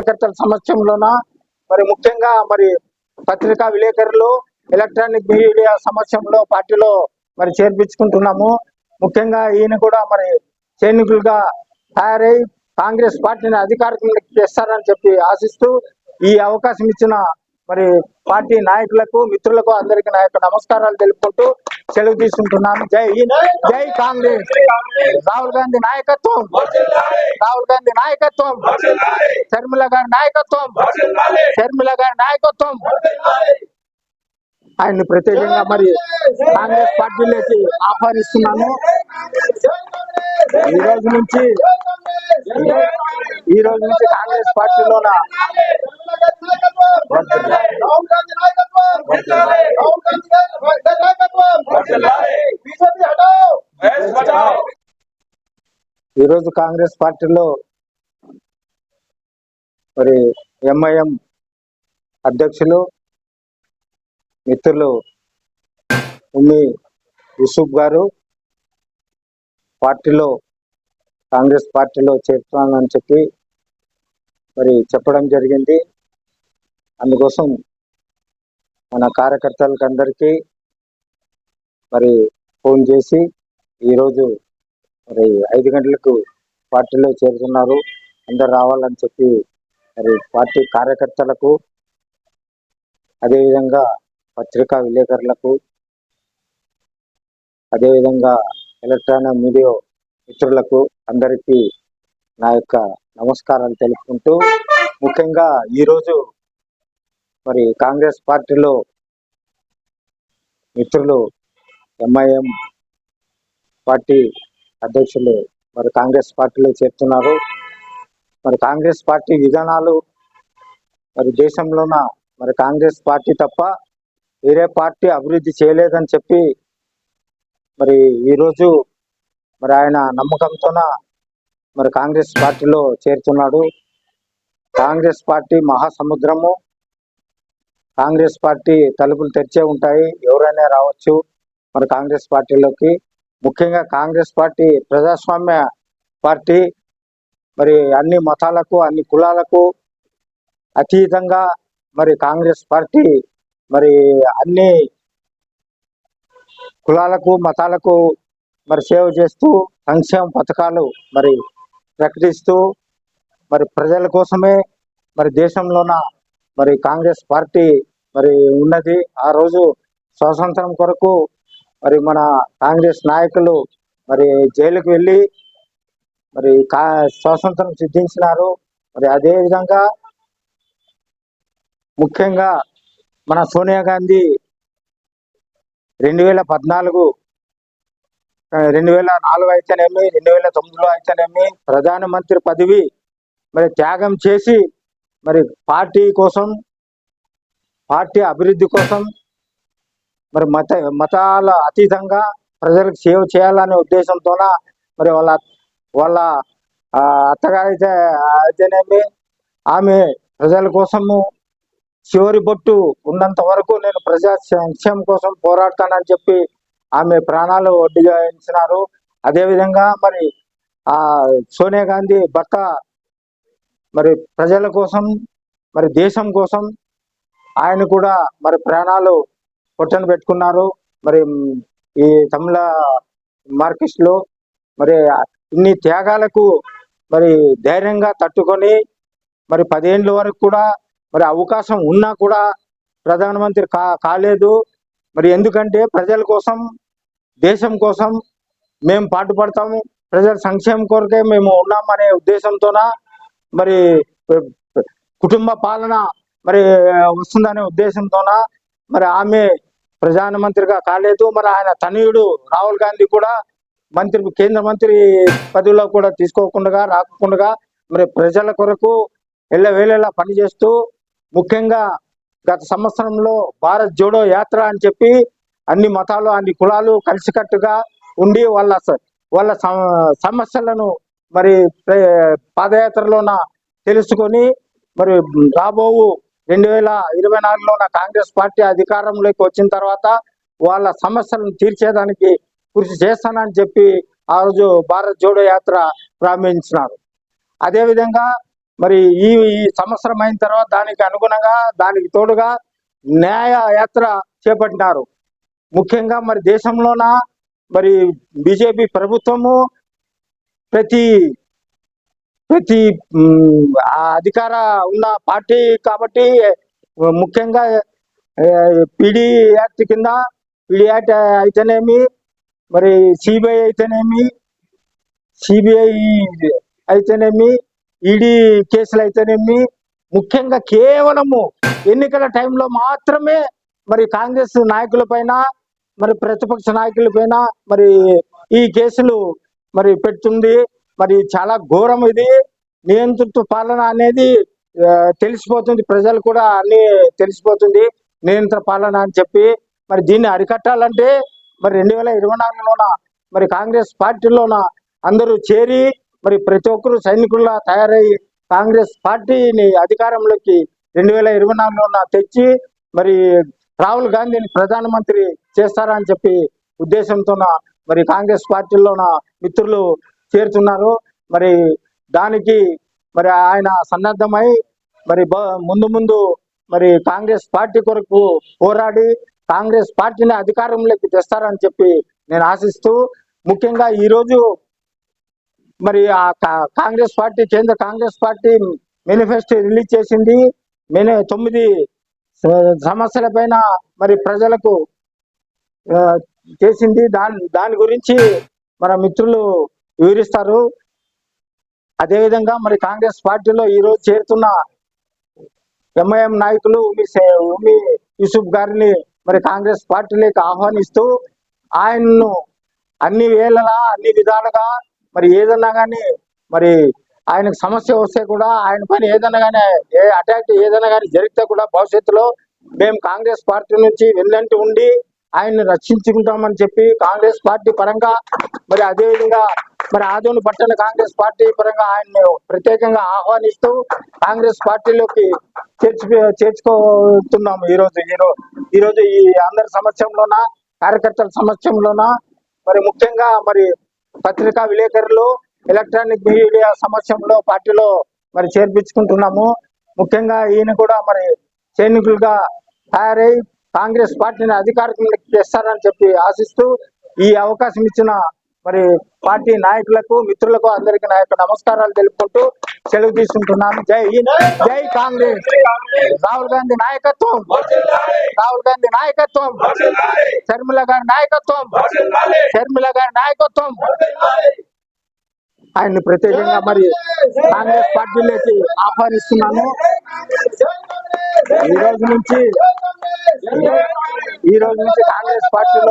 కార్యకర్తల సమక్షంలోన? మరి ముఖ్యంగా మరి పత్రికా విలేకరులు ఎలక్ట్రానిక్ మీడియా సమక్షంలో పార్టీలో మరి చేర్పించుకుంటున్నాము. ముఖ్యంగా ఈయన కూడా మరి సైనికులుగా తయారై కాంగ్రెస్ పార్టీని అధికారంలోకి తెస్తారని చెప్పి ఆశిస్తూ ఈ అవకాశం ఇచ్చిన మరి పార్టీ నాయకులకు మిత్రులకు అందరికీ నా యొక్క నమస్కారాలు తెలుపుకుంటూ సెలవు తీసుకుంటున్నాను. జై జై కాంగ్రెస్. రాహుల్ గాంధీ నాయకత్వం. రాహుల్ గాంధీ నాయకత్వం. షర్మిల గారి నాయకత్వం. షర్మిల గారి నాయకత్వం. ఆయన్ని ప్రత్యేకంగా మరి కాంగ్రెస్ పార్టీలోకి ఆహ్వానిస్తున్నాను ఈ రోజు నుంచి ఈ రోజు నుంచి కాంగ్రెస్ పార్టీలోన ఈ రోజు కాంగ్రెస్ పార్టీలో మరి ఎంఐఎం అధ్యక్షులు మిత్రులు ఉమ్మి యూసుఫ్ గారు పార్టీలో కాంగ్రెస్ పార్టీలో చేరుతున్నానని చెప్పి మరి చెప్పడం జరిగింది. అందుకోసం మన కార్యకర్తలకు అందరికీ మరి ఫోన్ చేసి ఈరోజు మరి ఐదు గంటలకు పార్టీలో చేరుతున్నారు. అందరు రావాలని చెప్పి మరి పార్టీ కార్యకర్తలకు అదేవిధంగా పత్రికా విలేకరులకు అదేవిధంగా ఎలక్ట్రానిక్ మీడియా మిత్రులకు అందరికీ నా యొక్క నమస్కారాలు తెలుపుకుంటూ ముఖ్యంగా ఈరోజు మరి కాంగ్రెస్ పార్టీలో మిత్రులు ఎంఐఎం పార్టీ అధ్యక్షులు మరి కాంగ్రెస్ పార్టీలో చేరుతున్నారు. మరి కాంగ్రెస్ పార్టీ విధానాలు మరి దేశంలోన మరి కాంగ్రెస్ పార్టీ తప్ప వేరే పార్టీ అభివృద్ధి చేయలేదని చెప్పి మరి ఈరోజు మరి ఆయన నమ్మకంతోన మరి కాంగ్రెస్ పార్టీలో చేరుతున్నాడు. కాంగ్రెస్ పార్టీ మహాసముద్రము. కాంగ్రెస్ పార్టీ తలుపులు తెరిచే ఉంటాయి. ఎవరైనా రావచ్చు మరి కాంగ్రెస్ పార్టీలోకి. ముఖ్యంగా కాంగ్రెస్ పార్టీ ప్రజాస్వామ్య పార్టీ మరి అన్ని మతాలకు అన్ని కులాలకు అతీతంగా మరి కాంగ్రెస్ పార్టీ మరి అన్ని కులాలకు మతాలకు మరి సేవ చేస్తూ సంక్షేమ పథకాలు మరి ప్రకటిస్తూ మరి ప్రజల కోసమే మరి దేశంలోన మరి కాంగ్రెస్ పార్టీ మరి ఉన్నది. ఆ రోజు స్వాతంత్రం కొరకు మరి మన కాంగ్రెస్ నాయకులు మరి జైలుకు వెళ్ళి మరి కా స్వాతంత్రం సిద్ధించినారు. మరి అదే విధంగా ముఖ్యంగా మన సోనియా గాంధీ రెండు వేల పద్నాలుగు రెండు వేల నాలుగు అయితేనేమి రెండు వేల తొమ్మిదిలో అయితేనేమి ప్రధానమంత్రి పదవి మరి త్యాగం చేసి మరి పార్టీ కోసం పార్టీ అభివృద్ధి కోసం మరి మత మతాల అతీతంగా ప్రజలకు సేవ చేయాలనే ఉద్దేశంతోన మరి వాళ్ళ వాళ్ళ ఆ, అత్తగారైతే అయితేనేమి ఆమె ప్రజల కోసము చివరి బొట్టు ఉన్నంత వరకు నేను ప్రజా సంక్షేమం కోసం పోరాడతానని చెప్పి ఆమె ప్రాణాలు ఒడ్డిగా అదేవిధంగా మరి ఆ సోనియా గాంధీ భర్త మరి ప్రజల కోసం మరి దేశం కోసం ఆయన కూడా మరి ప్రాణాలు పొట్టను పెట్టుకున్నారు. మరి ఈ తమిళ మార్కిస్టులు మరి ఇన్ని త్యాగాలకు మరి ధైర్యంగా తట్టుకొని మరి పదేండ్ల వరకు కూడా మరి అవకాశం ఉన్నా కూడా ప్రధానమంత్రి కా కాలేదు. మరి ఎందుకంటే ప్రజల కోసం దేశం కోసం మేము పాటుపడతాము. ప్రజల సంక్షేమం కొరకే మేము ఉన్నామనే ఉద్దేశంతోన మరి కుటుంబ పాలన మరి వస్తుందనే ఉద్దేశంతోన మరి ఆమె ప్రధానమంత్రిగా కాలేదు. మరి ఆయన తనయుడు రాహుల్ గాంధీ కూడా మంత్రి కేంద్ర మంత్రి పదవిలో కూడా తీసుకోకుండా రాకుండా మరి ప్రజల కొరకు ఎల్లవేళలా పనిచేస్తూ ముఖ్యంగా గత సంవత్సరంలో భారత్ జోడో యాత్ర అని చెప్పి అన్ని మతాలు అన్ని కులాలు కలిసికట్టుగా ఉండి వాళ్ళ స- వాళ్ళ సమ- సమస్యలను మరి పాదయాత్రలోన తెలుసుకొని మరి రాబోవు రెండు వేల ఇరవై నాలుగులో కాంగ్రెస్ పార్టీ అధికారంలోకి వచ్చిన తర్వాత వాళ్ళ సమస్యలను తీర్చేదానికి కృషి చేస్తానని చెప్పి ఆ రోజు భారత్ జోడో యాత్ర ప్రారంభించినారు. అదేవిధంగా మరి ఈ ఈ సంవత్సరం అయిన తర్వాత దానికి అనుగుణంగా దానికి తోడుగా న్యాయ యాత్ర చేపట్టినారు. ముఖ్యంగా మరి దేశంలోన మరి బీజేపీ ప్రభుత్వము ప్రతి ప్రతి అధికార ఉన్న పార్టీ కాబట్టి ముఖ్యంగా పిడి యాక్ట్ కింద పిడి యాక్ట్ అయితేనేమి మరి సిబిఐ అయితేనేమి సిబిఐ అయితేనేమి ఈడీ కేసులు అయితేనేమి ముఖ్యంగా కేవలము ఎన్నికల టైంలో మాత్రమే మరి కాంగ్రెస్ నాయకుల పైన మరి ప్రతిపక్ష నాయకుల పైన మరి ఈ కేసులు మరి పెడుతుంది. మరి చాలా ఘోరం ఇది. నియంతృత్వ పాలన అనేది తెలిసిపోతుంది. ప్రజలు కూడా అన్ని తెలిసిపోతుంది. నియంత్ర పాలన అని చెప్పి. మరి దీన్ని అరికట్టాలంటే మరి రెండు వేల ఇరవై నాలుగులోన మరి కాంగ్రెస్ పార్టీలోన అందరూ చేరి మరి ప్రతి ఒక్కరు సైనికుల్లా తయారై కాంగ్రెస్ పార్టీని అధికారంలోకి రెండు వేల ఇరవై నాలుగులోన తెచ్చి మరి రాహుల్ గాంధీని ప్రధానమంత్రి చేస్తారని చెప్పి ఉద్దేశంతోన మరి కాంగ్రెస్ పార్టీలోన మిత్రులు చేరుతున్నారు. మరి దానికి మరి ఆయన సన్నద్ధమై మరి బ- ముందు ముందు మరి కాంగ్రెస్ పార్టీ కొరకు పోరాడి కాంగ్రెస్ పార్టీని అధికారంలోకి తెస్తారని చెప్పి నేను ఆశిస్తూ ముఖ్యంగా ఈ రోజు మరి ఆ కా- కాంగ్రెస్ పార్టీ కేంద్ర కాంగ్రెస్ పార్టీ మేనిఫెస్టో రిలీజ్ చేసింది. మేనే తొమ్మిది సమస్యల పైన మరి ప్రజలకు చేసింది. దాని దాని గురించి మన మిత్రులు వివరిస్తారు. అదేవిధంగా మరి కాంగ్రెస్ పార్టీలో ఈ రోజు చేరుతున్న ఎంఐఎం నాయకులు ఉమి ఉమి యూసుఫ్ గారిని మరి కాంగ్రెస్ పార్టీలోకి ఆహ్వానిస్తూ ఆయన్ను అన్ని వేళలా అన్ని విధాలుగా మరి ఏదన్నా కానీ మరి ఆయనకు సమస్య వస్తే కూడా ఆయన పైన ఏదైనా కానీ ఏ అటాక్ ఏదైనా కానీ జరిగితే కూడా భవిష్యత్తులో మేము కాంగ్రెస్ పార్టీ నుంచి వెళ్ళంటి ఉండి ఆయన్ని రక్షించుకుంటామని చెప్పి కాంగ్రెస్ పార్టీ పరంగా మరి అదేవిధంగా మరి ఆదోని పట్టణ కాంగ్రెస్ పార్టీ పరంగా ఆయన్ని ప్రత్యేకంగా ఆహ్వానిస్తూ కాంగ్రెస్ పార్టీలోకి చేర్చి చేర్చుకోతున్నాము. ఈ రోజు ఈ రోజు ఈ రోజు ఈ అందరి సమక్షంలోన కార్యకర్తల సమక్షంలోన మరి ముఖ్యంగా మరి పత్రికా విలేకరులు ఎలక్ట్రానిక్ మీడియా సమక్షంలో పార్టీలో మరి చేర్పించుకుంటున్నాము. ముఖ్యంగా ఈయన కూడా మరి సైనికులుగా తయారై కాంగ్రెస్ పార్టీని అధికారంలోకి తెస్తారని చెప్పి ఆశిస్తూ ఈ అవకాశం ఇచ్చిన మరి పార్టీ నాయకులకు మిత్రులకు అందరికి నా యొక్క నమస్కారాలు తెలుపుకుంటూ సెలవు తీసుకుంటున్నాను. జై హింద్ జై కాంగ్రెస్. రాహుల్ గాంధీ నాయకత్వం. రాహుల్ గాంధీ నాయకత్వం. షర్మిల గారి నాయకత్వం. షర్మిల గారి నాయకత్వం. ఆయన్ని ప్రత్యేకంగా మరి కాంగ్రెస్ పార్టీలోకి ఆహ్వానిస్తున్నాను. ఈ రోజు నుంచి ఈ రోజు నుంచి కాంగ్రెస్ పార్టీలో